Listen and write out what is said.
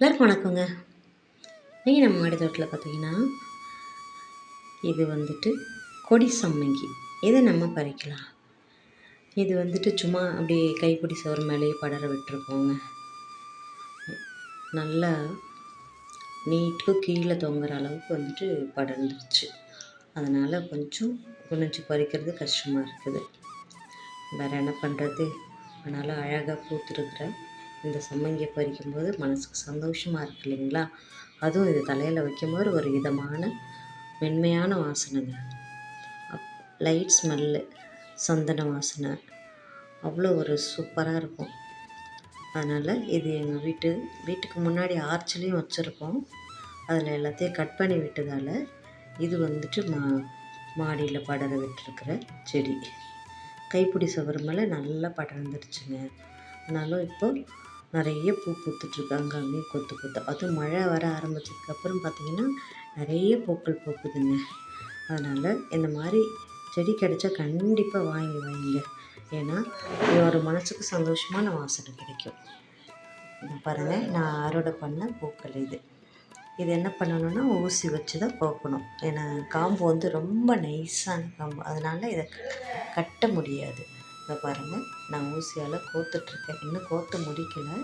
எல்லாருக்கும் வணக்கங்க. நீங்கள் நம்ம மாடி தோட்டத்தில் பார்த்தீங்கன்னா இது வந்துட்டு கொடி சம்மங்கி. இதை நம்ம பறிக்கலாம். இது வந்துட்டு சும்மா அப்படியே கைப்பிடி சோறு மேலேயே படர விட்டுருக்கோங்க. நல்லா நீட்டுக்கு கீழே தொங்குற அளவுக்கு வந்துட்டு படர்ந்துருச்சு. அதனால் கொஞ்சம் குனிஞ்சு பறிக்கிறது கஷ்டமாக இருக்குது. வேறு என்ன பண்ணுறது அதனால் அழகாக பூத்துருக்குறேன் இந்த சம்மங்கியை பறிக்கும்போது மனதுக்கு சந்தோஷமாக இருக்கு இல்லைங்களா? அதுவும் இது தலையில் வைக்கும்போது ஒரு விதமான மென்மையான வாசனைங்க. அப் லைட் ஸ்மெல்லு சந்தன வாசனை. அவ்வளோ ஒரு சூப்பராக இருக்கும். அதனால் இது எங்கள் வீட்டு வீட்டுக்கு முன்னாடி ஆர்ச்சிலையும் வச்சுருக்கோம். அதில் எல்லாத்தையும் கட் பண்ணி விட்டதால் இது வந்துட்டு மா மாடியில் படர விட்டுருக்கிற செடி. கைப்பிடி சுவர் மேலே நல்லா படர்ந்துருச்சுங்க. ஆனாலும் இப்போ நிறைய பூ பூத்துட்ருக்கு அங்கங்கே கொத்து கொத்து. அதுவும் மழை வர ஆரம்பிச்சதுக்கப்புறம் பார்த்திங்கன்னா நிறைய பூக்கள் பூக்குதுங்க. அதனால் இந்த மாதிரி செடி கிடைச்சா கண்டிப்பாக வாங்கி வாங்கிங்க ஏன்னா ஒரு மனதுக்கு சந்தோஷமான வாசனை கிடைக்கும். பாருங்கள் நான் அறுவடை பண்ண பூக்கள் இது. இது என்ன பண்ணணும்னா ஊசி வச்சு தான் போக்கணும். ஏன்னா காம்பு வந்து ரொம்ப நைஸான காம்பு. அதனால் இதை கட்ட முடியாது. இப்போ பாருங்கள் நான் ஊசியால் கோத்துட்ருக்கேன் இன்னும் கோத்து முடிக்கலை.